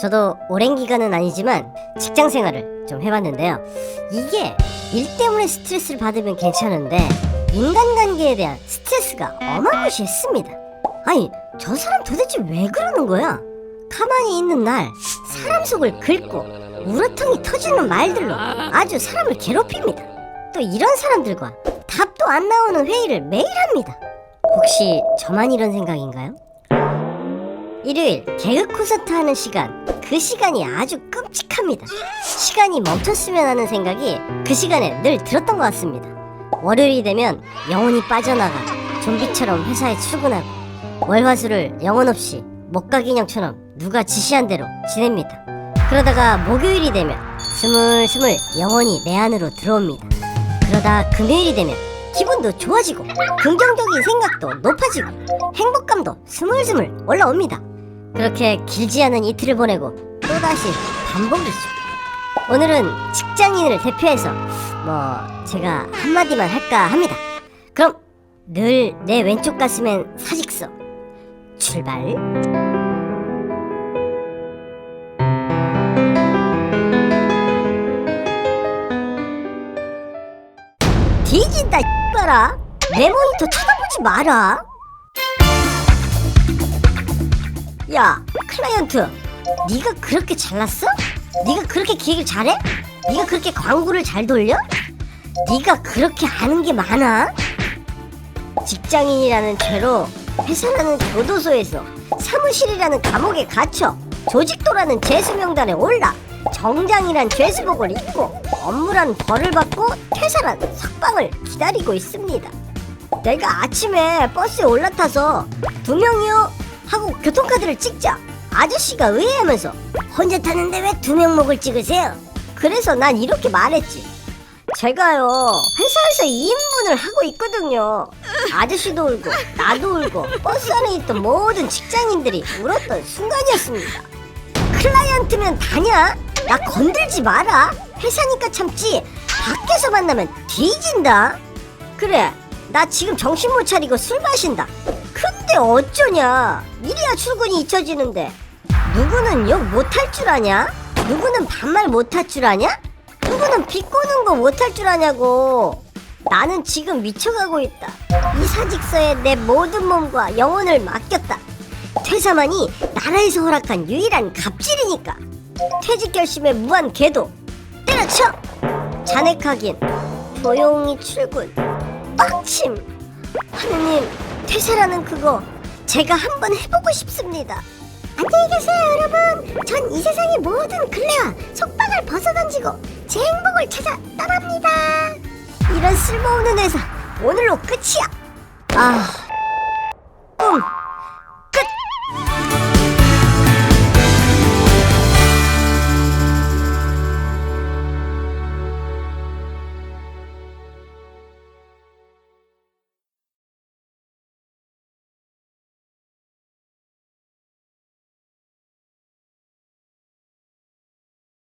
저도 오랜 기간은 아니지만 직장 생활을 좀 해봤는데요. 이게 일 때문에 스트레스를 받으면 괜찮은데 인간관계에 대한 스트레스가 어마무시했습니다. 아니 저 사람 도대체 왜 그러는 거야? 가만히 있는 날 사람 속을 긁고 우라통이 터지는 말들로 아주 사람을 괴롭힙니다. 또 이런 사람들과 답도 안 나오는 회의를 매일 합니다. 혹시 저만 이런 생각인가요? 일요일 개그 콘서트 하는 시간. 그 시간이 아주 끔찍합니다. 시간이 멈췄으면 하는 생각이 그 시간에 늘 들었던 것 같습니다. 월요일이 되면 영혼이 빠져나가 좀비처럼 회사에 출근하고 월화수를 영혼 없이 목가기념처럼 누가 지시한 대로 지냅니다. 그러다가 목요일이 되면 스물스물 영혼이 내 안으로 들어옵니다. 그러다 금요일이 되면 기분도 좋아지고 긍정적인 생각도 높아지고 행복감도 스물스물 올라옵니다. 그렇게 길지 않은 이틀을 보내고 또다시 반복이죠. 오늘은 직장인을 대표해서 뭐 제가 한마디만 할까 합니다. 그럼 늘 내 왼쪽 가슴엔 사직서 출발. 뒤진다 봐라 내 모니터 쳐다보지 마라 야 클라이언트 네가 그렇게 잘났어? 네가 그렇게 기획을 잘해? 네가 그렇게 광고를 잘 돌려? 네가 그렇게 아는 게 많아? 직장인이라는 죄로 회사라는 교도소에서 사무실이라는 감옥에 갇혀 조직도라는 죄수명단에 올라 정장이란 죄수복을 입고 업무란 벌을 받고 퇴사란 석방을 기다리고 있습니다. 내가 아침에 버스에 올라타서 두 명이요 하고 교통카드를 찍자 아저씨가 의아하면서 혼자 타는데 왜 두 명 목을 찍으세요? 그래서 난 이렇게 말했지. 제가요 회사에서 2인분을 하고 있거든요. 아저씨도 울고 나도 울고 버스 안에 있던 모든 직장인들이 울었던 순간이었습니다. 클라이언트면 다냐? 나 건들지 마라. 회사니까 참지. 밖에서 만나면 뒤진다. 그래, 나 지금 정신 못 차리고 술 마신다. 근데 어쩌냐? 이래야 출근이 잊혀지는데. 누구는 욕 못할 줄 아냐? 누구는 반말 못할 줄 아냐? 누구는 비꼬는 거 못할 줄 아냐고. 나는 지금 미쳐가고 있다. 이 사직서에 내 모든 몸과 영혼을 맡겼다. 퇴사만이 나라에서 허락한 유일한 갑질이니까 퇴직 결심에 무한 계도. 때려쳐! 잔액하긴 조용히 출근 빡침. 하느님 퇴사라는 그거 제가 한번 해보고 싶습니다. 안녕히 계세요 여러분. 전 이 세상의 모든 근래와 속박을 벗어던지고 제 행복을 찾아 떠납니다. 이런 쓸모없는 회사 오늘로 끝이야. 아 꿈